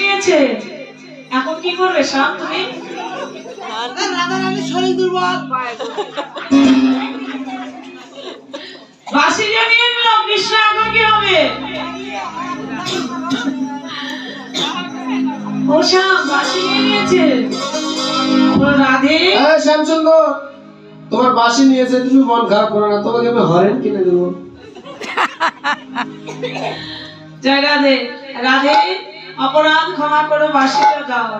নিয়েছে। এখন কি করবে শাম তুমি? শরীর দুর্বল। বাসি যে নিয়ে কৃষ্ণ এখন কি হবে? ও শাম বাসি নিয়ে নিয়েছে। ও রাধে। হ্যাঁ তোমার বাসি নিয়েছে তুমি মন খারাপ করো না তোমাকে আমি হরেন কিনে দেবো। জয় রাধে। রাধে অপরাধ ক্ষমা করো বাসিটা দাও।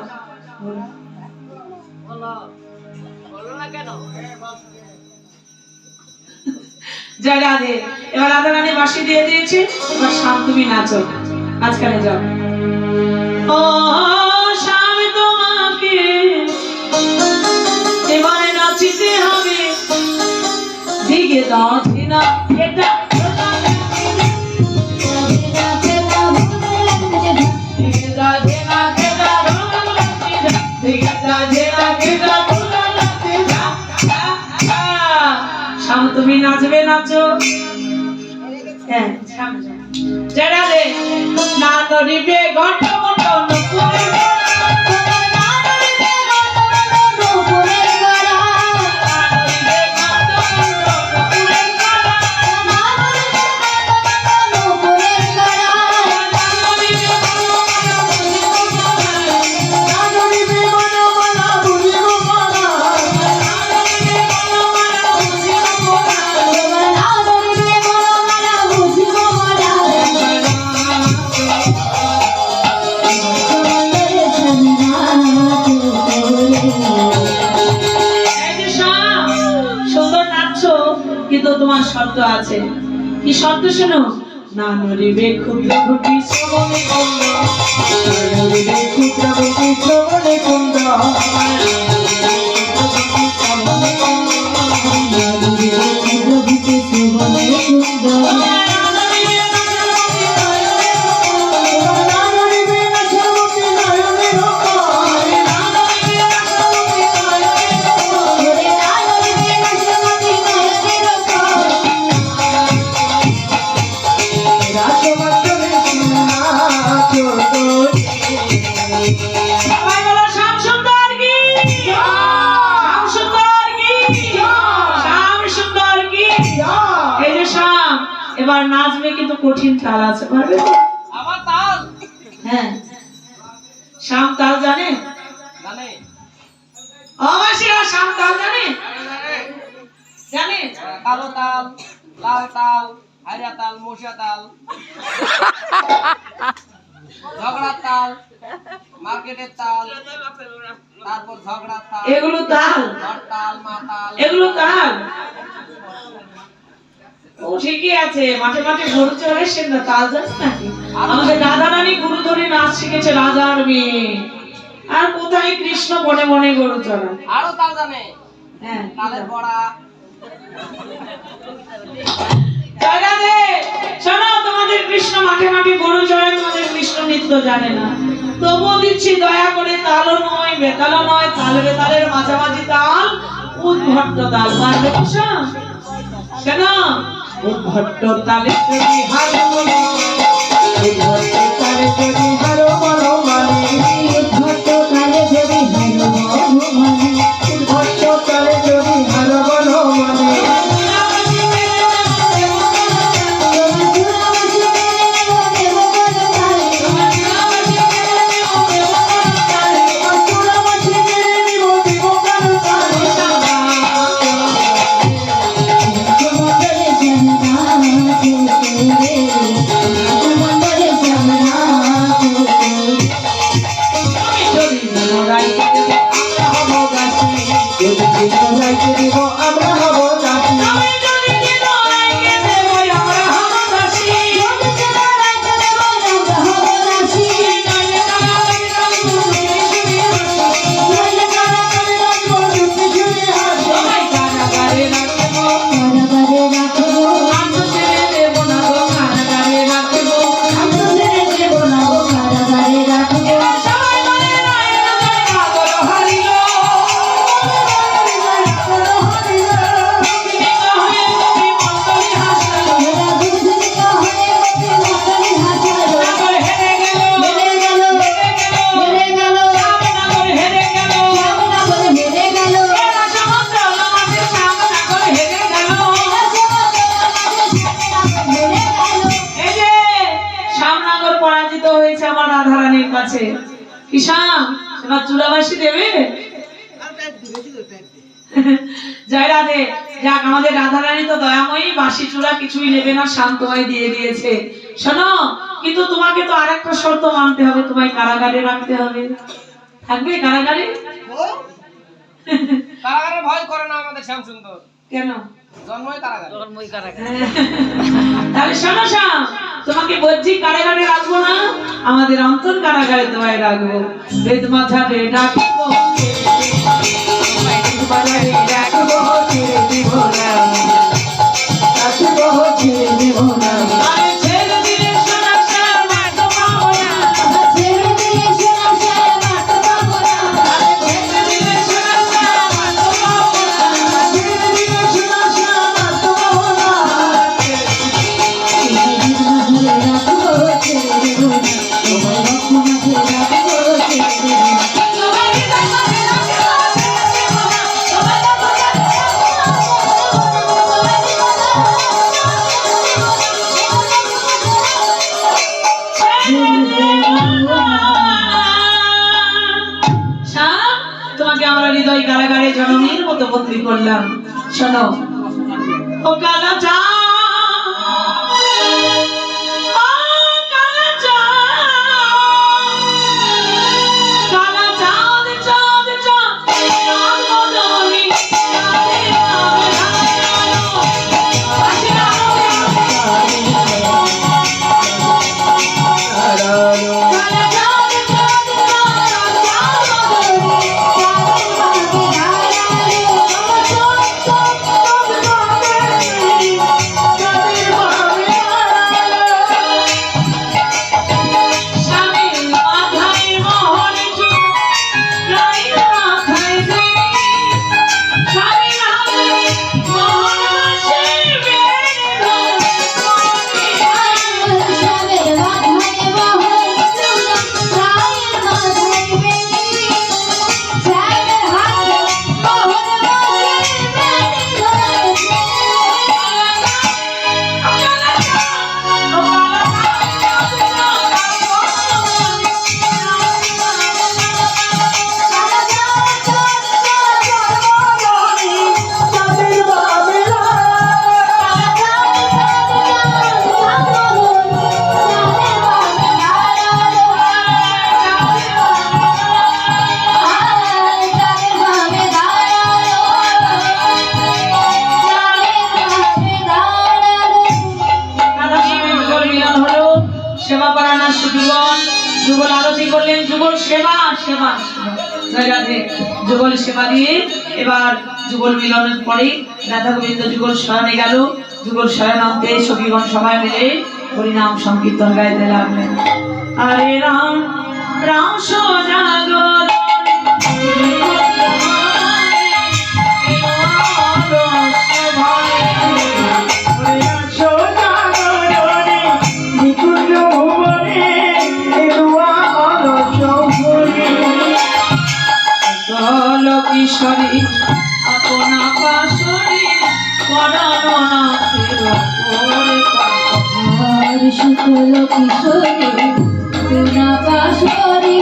জয় রাধে। এবার রাধা রানী বাসি দিয়ে দিয়েছে, এবার শাম তুমি নাচো। আজকালে যাও। ও শাম তোমাকে এবারে নাচিতে হবে। দিকে দাও না, এটা তুমি নাচবে নাচো হ্যাঁ যাও। জয় রাধে না নড়িবে ঘট ঘট নপুরে তোমার শব্দ আছে। কি শব্দ শোনো? না নড়িবে ক্ষুদ্র ঘটি শ্রবণে ক্ষুদ্র শ্রবণে নাচবে কিন্তু কঠিন তাল আছে পারবে? তো? আবার তাল? হ্যাঁ। শ্যাম তাল জানে? জানে। অবাসীরা শ্যাম তাল জানে? জানে? কালো তাল লাল তাল হাইরা তাল মশা তাল। ঝগড়ার তাল মার্কেটের তাল তারপর ঝগড়ার তাল এগুলো তাল। তাল মা তাল। এগুলো তাল? ঠিকই আছে মাঠে মাঠে গরু চড়ে সে না তাল জানে নাকি? আমাদের রাধা রানী গুরু ধরে নাচ শিখেছে রাজার মেয়ে। আর কোথায় কৃষ্ণ বনে বনে গরু চড়ায় আরও তাল জানে। হ্যাঁ তালের বড়া। শোনো তোমাদের কৃষ্ণ মাঠে মাঠে গরু চড়ায় তোমাদের কৃষ্ণ নৃত্য জানে না। তবুও দিচ্ছি দয়া করে তালও নয় বেতালও নয় তাল বেতালের মাঝামাঝি তাল উদ্ভট্ট তাল। মারবে কৃষ্ণ উদ্ভট্ট তালে তুমি হারো। ভট্ট তালে তুমি হারো কিষান এবার চূড়াবাসী দেবে? জয় রাধে। যাক আমাদের রাধারানী তো দয়াময়ী বাসি চূড়া কিছুই নেবে না শান্ত দিয়ে দিয়েছে। শোনো কিন্তু তোমাকে তো আরেকটা শর্ত মানতে হবে তোমায় কারাগারে রাখতে হবে। থাকবে কারাগারে? কারাগারে ভয় করে না আমাদের শ্যাম কেন? জন্মই কারাগার। তাহলে শোনো শাম তোমাকে বলছি, কারাগারে রাখব না? আমাদের অন্তর কারাগারে তোমায় রাখব। বেদ মাথারে ডাকবো রাখব রাখব ছেড়ে জননীর করলাম। শোনো ও কালা সেবা সেবা। রাধে। যুগল সেবা দিয়ে এবার যুগল মিলনের পরে রাধা গোবিন্দ যুগল শয়নে গেল। যুগল শয়নান্তে সখীগণ সবাই মিলে হরিনাম সংকীর্তন গাইতে লাগলেন। আরে রাম রাম সজাগর শুকল কিশোরী পুনা পাশরি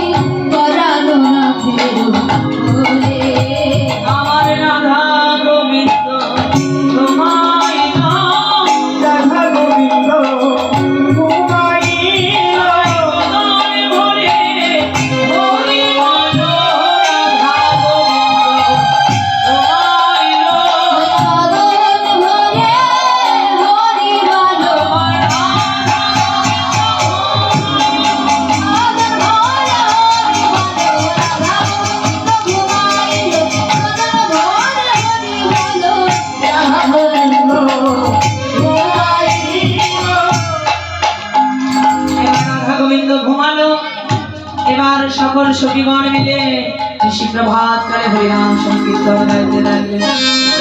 সকল সখীগণ মিলে ঋষি প্রভাত কালে হরিনাম সংকীর্তন গাইতে লাগলেন।